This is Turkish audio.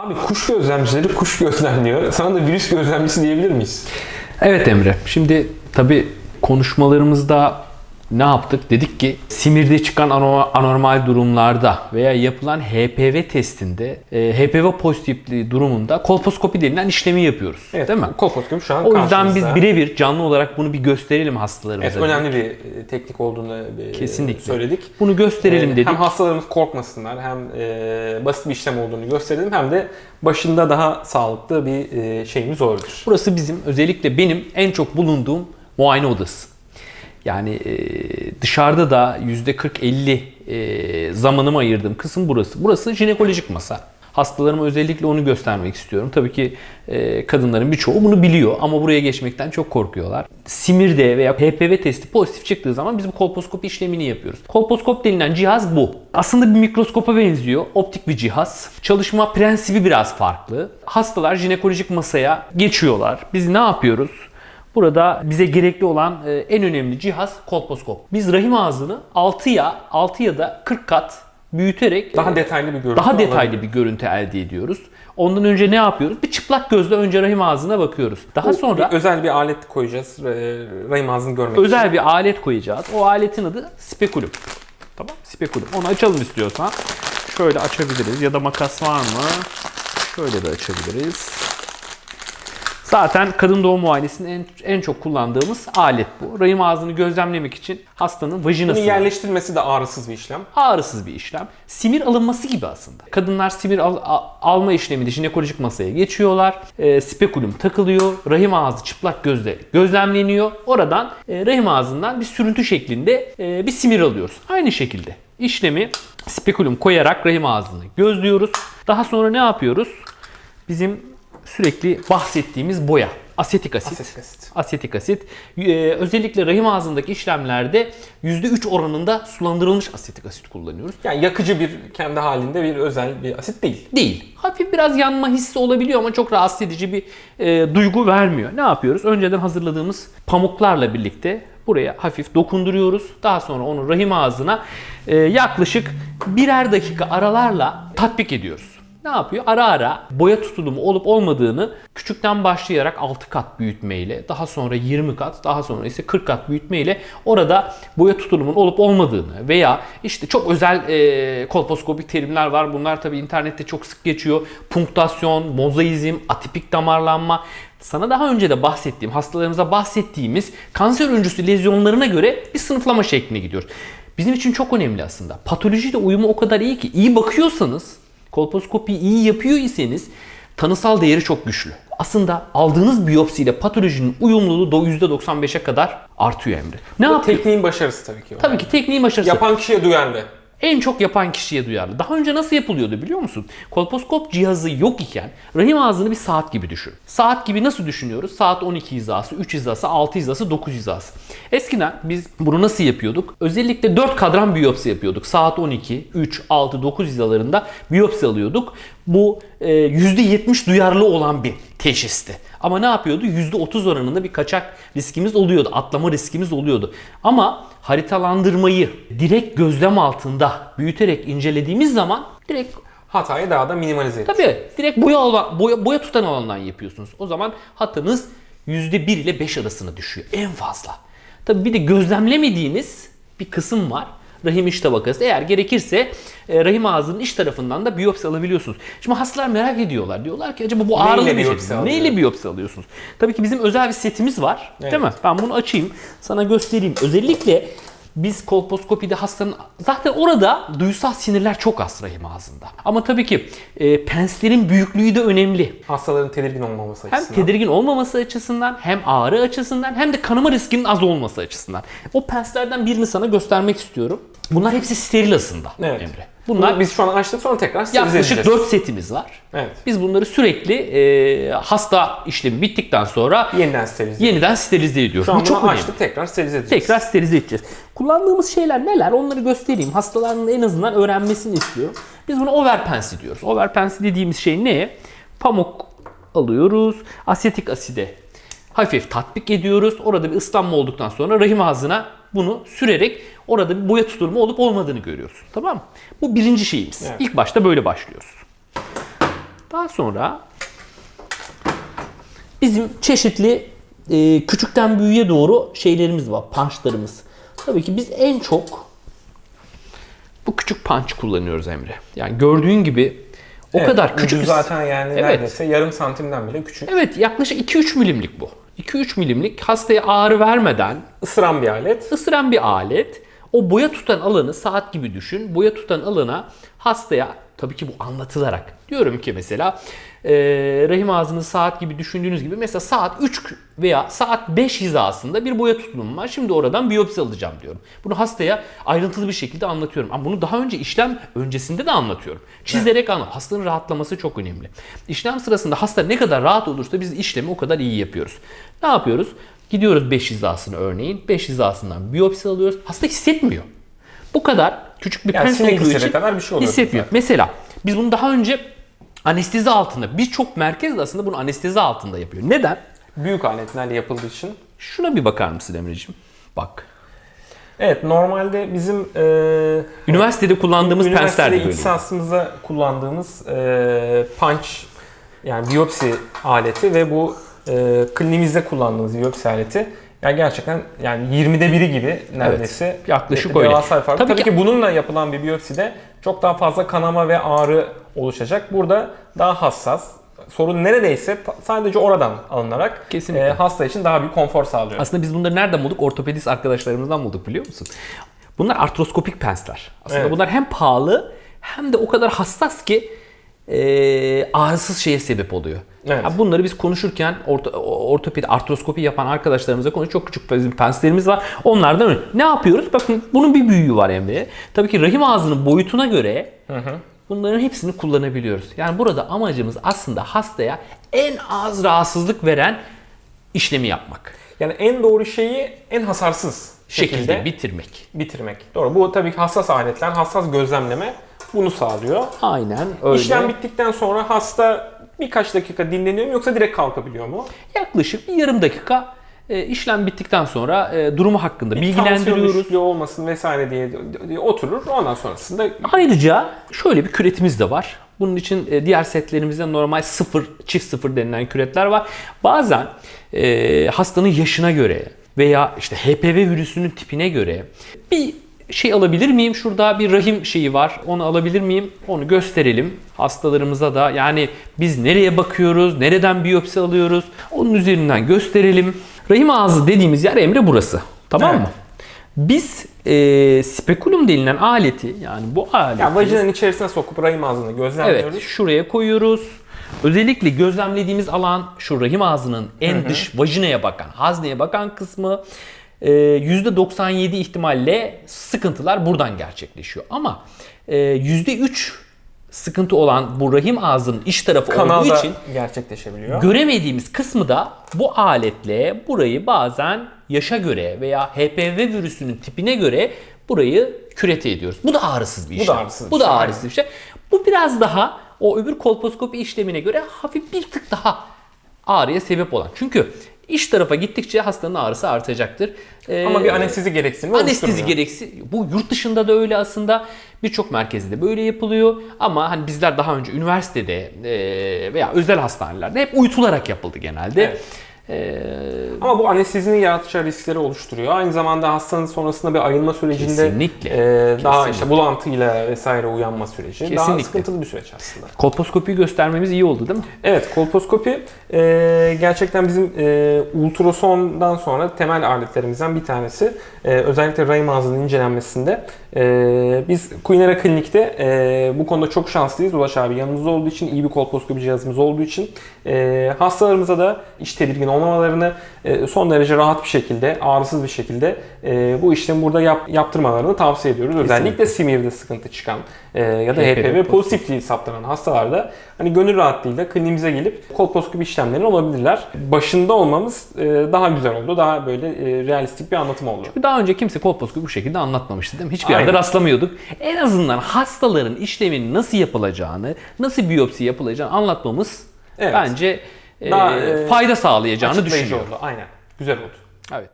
Abi kuş gözlemcileri kuş gözlemliyor. Sana da virüs gözlemcisi diyebilir miyiz? Evet Emre. Şimdi tabii konuşmalarımızda ne yaptık? Dedik ki simirde çıkan ano- anormal durumlarda veya yapılan HPV testinde e, HPV pozitifliği durumunda kolposkopi denilen işlemi yapıyoruz. Evet, Değil mi? Kolposkopi şu an O yüzden biz birebir canlı olarak bunu bir gösterelim hastalarımıza. Evet, önemli bir e, teknik olduğunu e, Kesinlikle. söyledik. Bunu gösterelim Ee, dedik. Hem hastalarımız korkmasınlar hem e, basit bir işlem olduğunu gösterelim hem de başında daha sağlıklı bir e, şeyimiz olabilir. Burası bizim özellikle benim en çok bulunduğum muayene odası. Yani e, dışarıda da %40-50 e, zamanımı ayırdığım kısım burası. Burası jinekolojik masa. Hastalarıma özellikle onu göstermek istiyorum. Tabii ki e, kadınların birçoğu bunu biliyor ama buraya geçmekten çok korkuyorlar. Simirde veya HPV testi pozitif çıktığı zaman biz bu kolposkopi işlemini yapıyoruz. Kolposkop denilen cihaz bu. Aslında bir mikroskopa benziyor. Optik bir cihaz. Çalışma prensibi biraz farklı. Hastalar jinekolojik masaya geçiyorlar. Biz ne yapıyoruz? Burada bize gerekli olan e, en önemli cihaz kolposkop. Biz rahim ağzını 6 ya 6 ya da 40 kat büyüterek Daha e, detaylı bir görüntü daha detaylı alabilir. bir görüntü elde ediyoruz. Ondan önce ne yapıyoruz? Bir çıplak gözle önce rahim ağzına bakıyoruz. Daha sonra Bir özel bir alet koyacağız e, rahim ağzını görmek için. özel bir alet koyacağız. O aletin adı spekulum. Tamam, spekulum. Onu açalım istiyorsan. Şöyle açabiliriz ya da makas var mı? Şöyle de açabiliriz. Zaten kadın doğum muayenesinin en, en çok kullandığımız alet bu. Rahim ağzını gözlemlemek için hastanın vajinasını yerleştirilmesi de ağrısız bir işlem. ağrısız bir işlem. Simir alınması gibi aslında. Kadınlar simir al- a- alma işleminde jinekolojik masaya geçiyorlar. E, spekulum takılıyor. Rahim ağzı çıplak gözle gözlemleniyor. Oradan e, rahim ağzından bir sürüntü şeklinde e, bir simir alıyoruz. Aynı şekilde işlemi spekulum koyarak rahim ağzını gözlüyoruz. Daha sonra ne yapıyoruz? Bizim sürekli bahsettiğimiz boya. Asetik asit. Asetik asit. Asetik asit. Ee, özellikle rahim ağzındaki işlemlerde %3 oranında sulandırılmış asetik asit kullanıyoruz. Yani yakıcı bir kendi halinde bir özel bir asit değil. Değil. Hafif biraz yanma hissi olabiliyor ama çok rahatsız edici bir e, duygu vermiyor. Ne yapıyoruz? Önceden hazırladığımız pamuklarla birlikte buraya hafif dokunduruyoruz. Daha sonra onu rahim ağzına e, yaklaşık birer dakika aralarla tatbik ediyoruz. Ne yapıyor? Ara ara boya tutulumu olup olmadığını küçükten başlayarak 6 kat büyütmeyle, daha sonra 20 kat, daha sonra ise 40 kat büyütmeyle orada boya tutulumun olup olmadığını veya işte çok özel e, kolposkopik terimler var. Bunlar tabii internette çok sık geçiyor. Punktasyon, mozaizm, atipik damarlanma. Sana daha önce de bahsettiğim, hastalarımıza bahsettiğimiz kanser öncüsü lezyonlarına göre bir sınıflama şekline gidiyoruz. Bizim için çok önemli aslında. Patolojiyle uyumu o kadar iyi ki iyi bakıyorsanız kolposkopi iyi yapıyor iseniz tanısal değeri çok güçlü. Aslında aldığınız biyopsiyle patolojinin uyumluluğu da %95'e kadar artıyor Emre. Ne Bu yapıyor? tekniğin başarısı tabii ki. Tabii ki tekniğin başarısı. Yapan kişiye duyarlı. En çok yapan kişiye duyarlı. Daha önce nasıl yapılıyordu biliyor musun? Kolposkop cihazı yok iken rahim ağzını bir saat gibi düşün. Saat gibi nasıl düşünüyoruz? Saat 12 hizası, 3 hizası, 6 hizası, 9 hizası. Eskiden biz bunu nasıl yapıyorduk? Özellikle 4 kadran biyopsi yapıyorduk. Saat 12, 3, 6, 9 hizalarında biyopsi alıyorduk. Bu e, %70 duyarlı olan bir teşhisti. Ama ne yapıyordu? %30 oranında bir kaçak riskimiz oluyordu. Atlama riskimiz oluyordu. Ama haritalandırmayı direkt gözlem altında büyüterek incelediğimiz zaman direkt Hatayı daha da minimalize ediyor. tabii direkt boya, alan, boya, boya tutan alandan yapıyorsunuz. O zaman hatanız %1 ile 5 arasına düşüyor en fazla. Tabii bir de gözlemlemediğiniz bir kısım var. Rahim iç tabakası. Eğer gerekirse e, rahim ağzının iç tarafından da biyopsi alabiliyorsunuz. Şimdi hastalar merak ediyorlar. Diyorlar ki acaba bu ağrılı bir şey. alıyor? Neyle biyopsi alıyorsunuz? Tabii ki bizim özel bir setimiz var. Değil Evet. mi? Ben bunu açayım. Sana göstereyim. Özellikle biz kolposkopide hastanın zaten orada duysal sinirler çok az rahim ağzında. Ama tabii ki e, penslerin büyüklüğü de önemli. Hastaların tedirgin olmaması Hem açısından. tedirgin olmaması açısından hem ağrı açısından hem de kanama riskinin az olması açısından. O penslerden birini sana göstermek istiyorum. Bunlar hepsi steril aslında Evet. Emre. Bunlar Bunlar biz şu an açtık sonra tekrar sterilize yaklaşık edeceğiz. 4 setimiz var. Evet. Biz bunları sürekli e, hasta işlemi bittikten sonra Yeniden sterilize. yeniden sterilize ediyoruz. Şu an Bu çok bunu önemli. açtık tekrar sterilize edeceğiz. Tekrar sterilize edeceğiz. Kullandığımız şeyler neler? Onları göstereyim. Hastaların en azından öğrenmesini istiyorum. Biz buna overpensi diyoruz. Overpensi dediğimiz şey ne? Pamuk alıyoruz. Asetik aside hafif tatbik ediyoruz. Orada bir ıslanma olduktan sonra rahim ağzına bunu sürerek orada bir boya tutulma olup olmadığını görüyorsun. Tamam mı? Bu birinci şeyimiz. Evet. İlk başta böyle başlıyoruz. Daha sonra bizim çeşitli e, küçükten büyüğe doğru şeylerimiz var, punchlarımız. Tabii ki biz en çok bu küçük punch kullanıyoruz Emre. Yani gördüğün gibi o Evet, kadar küçük zaten yani Evet. neredeyse yarım santimden bile küçük. Evet yaklaşık 2-3 milimlik bu. 2-3 milimlik hastaya ağrı vermeden Isıran bir alet. ısıran bir alet. O boya tutan alanı saat gibi düşün. Boya tutan alana hastaya tabii ki bu anlatılarak. Diyorum ki mesela e, rahim ağzını saat gibi düşündüğünüz gibi mesela saat 3 veya saat 5 hizasında bir boya tutulum var. Şimdi oradan biyopsi alacağım diyorum. Bunu hastaya ayrıntılı bir şekilde anlatıyorum. Ama bunu daha önce işlem öncesinde de anlatıyorum. Çizerek anlat. Hastanın rahatlaması çok önemli. İşlem sırasında hasta ne kadar rahat olursa biz işlemi o kadar iyi yapıyoruz. Ne yapıyoruz? Gidiyoruz 5 hizasına örneğin. 5 hizasından biyopsi alıyoruz. Hasta hissetmiyor. Bu kadar küçük bir Yani pens olduğu için kadar bir şey oluyor hissetmiyor. zaten. Mesela biz bunu daha önce anestezi altında birçok merkez de aslında bunu anestezi altında yapıyor. Neden? Büyük aletlerle yapıldığı için. Şuna bir bakar mısın Emre'ciğim? Bak. Evet normalde bizim e, Üniversitede kullandığımız pensler de üniversitede böyle. ihtisasımızda kullandığımız e, punch yani biyopsi aleti ve bu e, kliniğimizde kullandığımız biyopsi aleti yani gerçekten yani 20'de biri gibi neredeyse. yaklaşık de- öyle. Tabii Tabii, ki- ki bununla yapılan bir biyopside çok daha fazla kanama ve ağrı oluşacak. Burada daha hassas. Sorun neredeyse sadece oradan alınarak Kesinlikle. e, hasta için daha büyük konfor sağlıyor. Aslında biz bunları nereden bulduk? Ortopedist arkadaşlarımızdan bulduk biliyor musun? Bunlar artroskopik pensler. Aslında Evet. bunlar hem pahalı hem de o kadar hassas ki e, ağrısız şeye sebep oluyor. Evet. Ya bunları biz konuşurken orto, ortopedi artroskopi yapan arkadaşlarımıza konuş çok küçük bizim penslerimiz var. Onlardan öyle. Ne yapıyoruz? Bakın bunun bir büyüğü var Emre. Tabii ki rahim ağzının boyutuna göre bunların hepsini kullanabiliyoruz. Yani burada amacımız aslında hastaya en az rahatsızlık veren işlemi yapmak. Yani en doğru şeyi en hasarsız Şekilde şekilde bitirmek. bitirmek. Doğru. Bu tabii ki hassas aletler, hassas gözlemleme bunu sağlıyor. Aynen öyle. İşlem bittikten sonra hasta birkaç dakika dinleniyor mu yoksa direkt kalkabiliyor mu? Yaklaşık bir yarım dakika e, işlem bittikten sonra e, durumu hakkında Tansiyon bilgilendiriyoruz. düşüklüğü olmasın vesaire diye, diye oturur. Ondan sonrasında Ayrıca şöyle bir küretimiz de var. Bunun için e, diğer setlerimizde normal sıfır, çift sıfır denilen küretler var. Bazen e, hastanın yaşına göre veya işte HPV virüsünün tipine göre bir şey alabilir miyim? Şurada bir rahim şeyi var. Onu alabilir miyim? Onu gösterelim hastalarımıza da. Yani biz nereye bakıyoruz? Nereden biyopsi alıyoruz? Onun üzerinden gösterelim. Rahim ağzı dediğimiz yer Emre burası. Tamam Evet. mı? Biz e, spekulum denilen aleti yani bu aleti yani vajinanın içerisine sokup rahim ağzını gözlemliyoruz. evet şuraya koyuyoruz. Özellikle gözlemlediğimiz alan şu rahim ağzının en dış vajinaya bakan, hazneye bakan kısmı. E, %97 ihtimalle sıkıntılar buradan gerçekleşiyor. Ama e, %3 sıkıntı olan bu rahim ağzının iç tarafı olduğu Kanalda için gerçekleşebiliyor. Göremediğimiz kısmı da bu aletle burayı bazen yaşa göre veya HPV virüsünün tipine göre burayı kürete ediyoruz. Bu da ağrısız bir Bu işlem. da ağrısız Bu da ağrısız bir şey. Bu biraz daha o öbür kolposkopi işlemine göre hafif bir tık daha ağrıya sebep olan. Çünkü iç tarafa gittikçe hastanın ağrısı artacaktır. Ee, Ama bir anestezi gereksinimi Anestezi gereksi. Bu yurt dışında da öyle aslında. Birçok merkezde böyle yapılıyor. Ama hani bizler daha önce üniversitede e, veya özel hastanelerde hep uyutularak yapıldı genelde. Evet. E, Ama bu anestezinin yaratacağı riskleri oluşturuyor. Aynı zamanda hastanın sonrasında bir ayılma sürecinde Kesinlikle. e, daha Kesinlikle. işte bulantıyla vesaire uyanma süreci daha Kesinlikle. sıkıntılı bir süreç aslında. kolposkopiyi göstermemiz iyi oldu değil mi? Evet, kolposkopi e, gerçekten bizim e, ultrasondan sonra temel aletlerimizden bir tanesi. E, özellikle rahim ağzının incelenmesinde. E, biz Queenera Klinik'te e, bu konuda çok şanslıyız. Ulaş abi yanımızda olduğu için, iyi bir kolposkopi cihazımız olduğu için e, hastalarımıza da iç tedirgin olmamalarını e, son derece rahat bir şekilde, ağrısız bir şekilde e, bu işlemi burada yap, yaptırmalarını tavsiye ediyoruz. Özellikle simirde sıkıntı çıkan e, ya da HPV HPV pozitifliği saptanan hastalarda hani gönül rahatlığıyla kliniğimize gelip kolposkopi işlemlerini olabilirler. Başında olmamız e, daha güzel oldu. Daha böyle e, realistik bir anlatım oldu. Daha önce kimse kolposkopi bu şekilde anlatmamıştı değil mi? Hiçbir yerde Aynen. rastlamıyorduk. En azından hastaların işlemin nasıl yapılacağını, nasıl biyopsi yapılacağını anlatmamız Evet. bence e, Daha, e, fayda sağlayacağını düşünüyorum. oldu. Aynen. Güzel oldu. Evet.